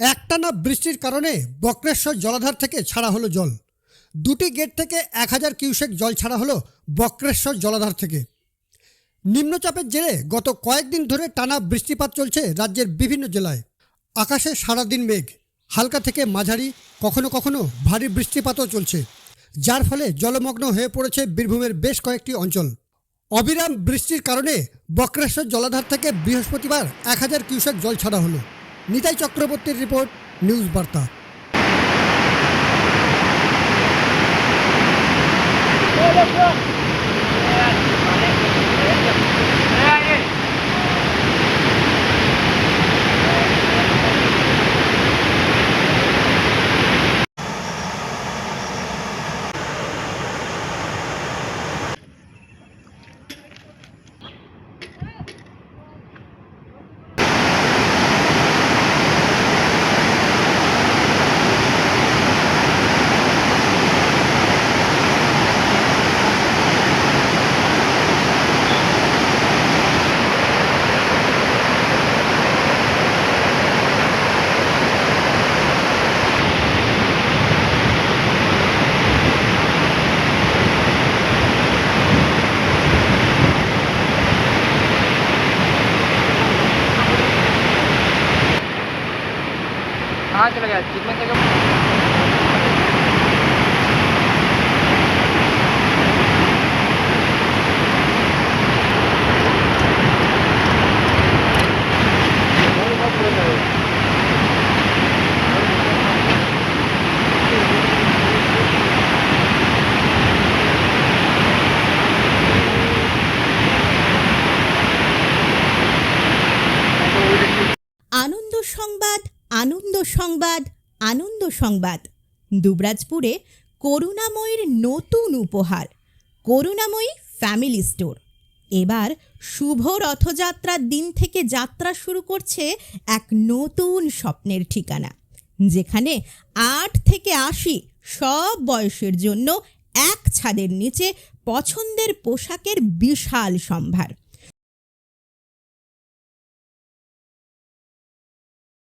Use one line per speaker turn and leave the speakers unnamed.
একটানা বৃষ্টির কারণে বক্রেশ্বর জলাধার থেকে ছাড়া হলো জল। দুটি গেট থেকে এক হাজার কিউসেক জল ছাড়া হলো বক্রেশ্বর জলাধার থেকে। নিম্নচাপের জেরে গত কয়েকদিন ধরে টানা বৃষ্টিপাত চলছে রাজ্যের বিভিন্ন জেলায়। আকাশে সারাদিন মেঘ, হালকা থেকে মাঝারি, কখনো কখনো ভারী বৃষ্টিপাতও চলছে, যার ফলে জলমগ্ন হয়ে পড়েছে বীরভূমের বেশ কয়েকটি অঞ্চল। অবিরাম বৃষ্টির কারণে বক্রেশ্বর জলাধার থেকে বৃহস্পতিবার এক হাজার কিউসেক জল ছাড়া হলো। নিতাই চক্রবর্তীর রিপোর্ট নিউজ বার্তা।
कहाँ चला गया कितने जगह
আনন্দ সংবাদ আনন্দ সংবাদ আনন্দ সংবাদ। দুবরাজপুরে করুণাময়ীর নতুন উপহার, করুণাময়ী ফ্যামিলি স্টোর। এবার শুভ রথযাত্রার দিন থেকে যাত্রা শুরু করছে এক নতুন স্বপ্নের ঠিকানা, যেখানে আট থেকে আশি সব বয়সের জন্য এক ছাদের নিচে পছন্দের পোশাকের বিশাল সম্ভার।